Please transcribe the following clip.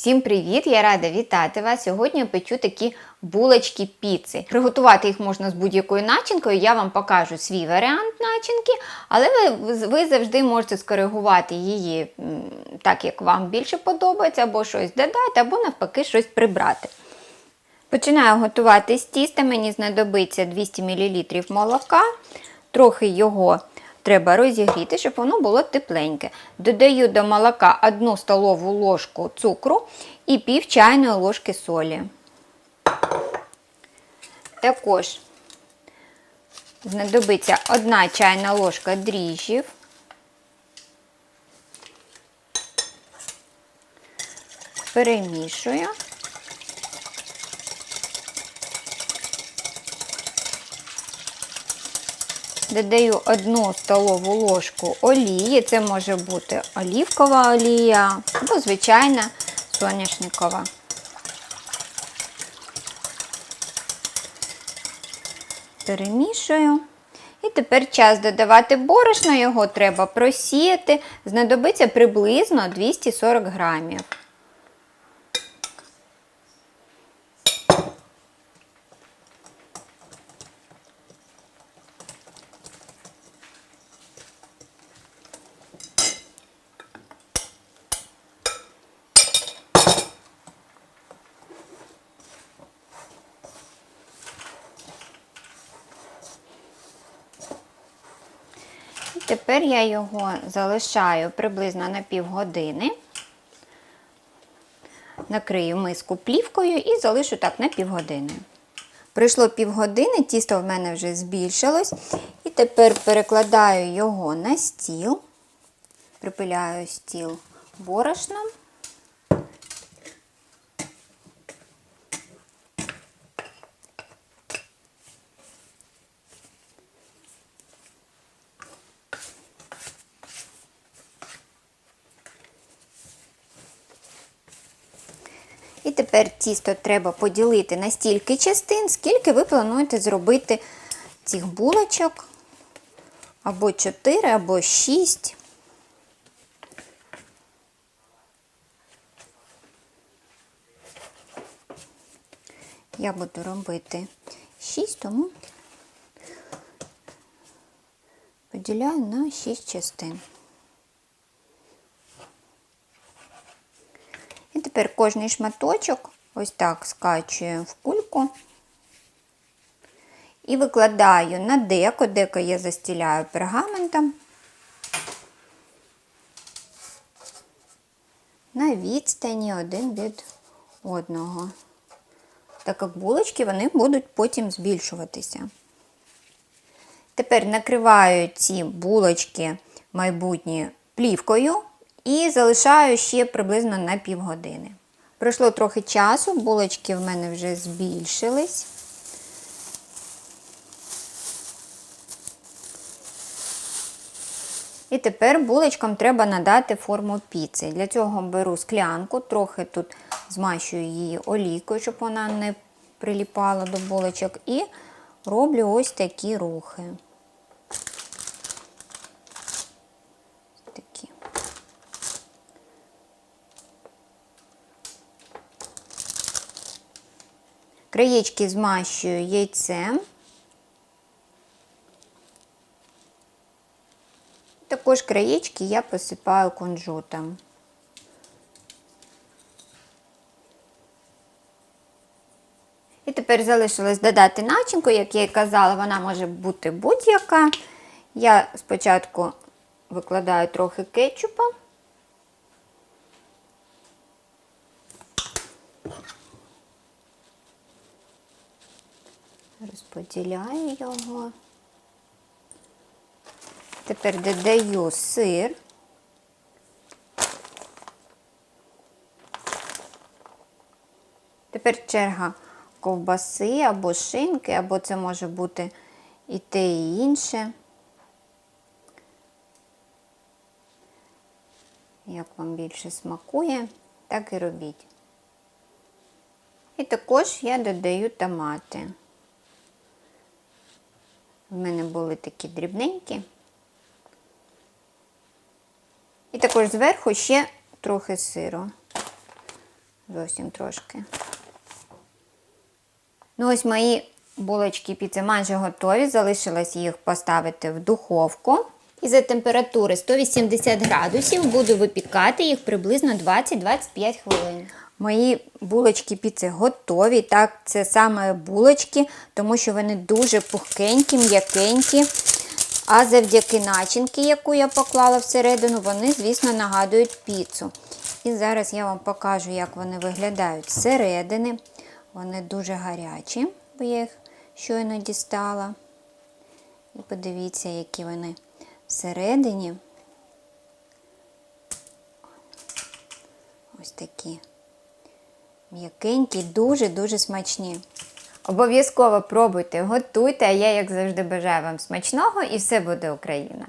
Всім привіт! Я рада вітати вас. Сьогодні печу такі булочки піци. Приготувати їх можна з будь-якою начинкою. Я вам покажу свій варіант начинки, але ви, ви завжди можете скоригувати її так, як вам більше подобається, або щось додати, або навпаки щось прибрати. Починаю готувати з тіста. Мені знадобиться 200 мл молока, трохи його треба розігріти, щоб воно було тепленьке. Додаю до молока 1 столову ложку цукру і пів чайної ложки солі. Також знадобиться 1 чайна ложка дріжджів. Перемішую. Додаю 1 столову ложку олії. Це може бути олівкова олія або звичайна соняшникова. Перемішую. І тепер час додавати борошно, його треба просіяти. Знадобиться приблизно 240 грамів. Тепер я його залишаю приблизно на півгодини. Накрию миску плівкою і залишу так на півгодини. Прийшло півгодини, тісто в мене вже збільшилось. І тепер перекладаю його на стіл, припиляю стіл борошном. І тепер тісто треба поділити на стільки частин, скільки ви плануєте зробити цих булочок. Або 4, або 6. Я буду робити 6, тому поділяю на 6 частин. І тепер кожний шматочок ось так скачую в кульку і викладаю на деко, деко я застіляю пергаментом на відстані один від одного. Так як булочки вони будуть потім збільшуватися. Тепер накриваю ці булочки майбутні плівкою і залишаю ще приблизно на півгодини. Пройшло трохи часу, булочки в мене вже збільшились. І тепер булочкам треба надати форму піци. Для цього беру склянку, трохи тут змащую її олійкою, щоб вона не приліпала до булочок, і роблю ось такі рухи. Краєчки змащую яйцем. Також краєчки я посипаю кунжутом. І тепер залишилось додати начинку, як я і казала, вона може бути будь-яка. Я спочатку викладаю трохи кетчупа. Розподіляю його. Тепер додаю сир. Тепер черга ковбаси або шинки, або це може бути і те, і інше. Як вам більше смакує, так і робіть. І також я додаю томати. В мене були такі дрібненькі. І також зверху ще трохи сиру. Зовсім трошки. Ну, ось мої булочки піци майже готові. Залишилось їх поставити в духовку. І за температури 180 градусів буду випікати їх приблизно 20-25 хвилин. Мої булочки піци готові. Так, це саме булочки, тому що вони дуже пухкенькі, м'якенькі. А завдяки начинки, яку я поклала всередину, вони, звісно, нагадують піцу. І зараз я вам покажу, як вони виглядають зсередини. Вони дуже гарячі, бо я їх щойно дістала. І подивіться, які вони всередині. Ось такі м'якенькі, дуже-дуже смачні. Обов'язково пробуйте, готуйте, а я, як завжди, бажаю вам смачного і все буде Україна!